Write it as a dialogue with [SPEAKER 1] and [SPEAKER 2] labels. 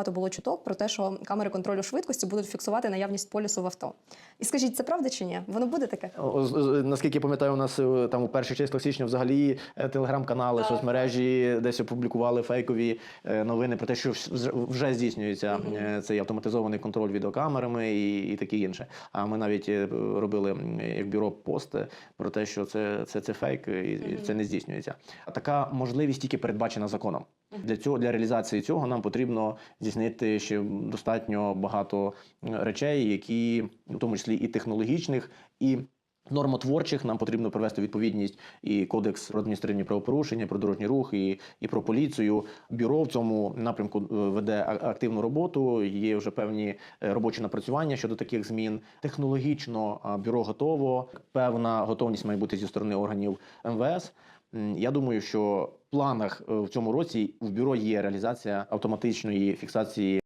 [SPEAKER 1] Багато було чуток про те, що камери контролю швидкості будуть фіксувати наявність полісу в авто. І скажіть, це правда чи ні? Воно буде таке?
[SPEAKER 2] Наскільки я пам'ятаю, у нас е, там у перших числах січня взагалі е, телеграм-канали, соцмережі десь опублікували фейкові е, новини про те, що вже здійснюється цей автоматизований контроль відеокамерами і, і таке інше. А ми навіть робили як бюро пост про те, що це, це, це фейк і, і це не здійснюється. А така можливість тільки передбачена законом. Для цього для реалізації цього нам потрібно здійснити ще достатньо багато е, речей, які в тому числі і технологічних, і нормотворчих нам потрібно привести відповідність і кодекс про адміністративні правопорушення, про дорожній рух, і, і про поліцію. Бюро в цьому напрямку е, веде активну роботу. Є вже певні е, робочі напрацювання щодо таких змін. Технологічно бюро готово. Певна готовність має бути зі сторони органів МВС. Я думаю, що в планах е, в цьому році в бюро є реалізація автоматичної фіксації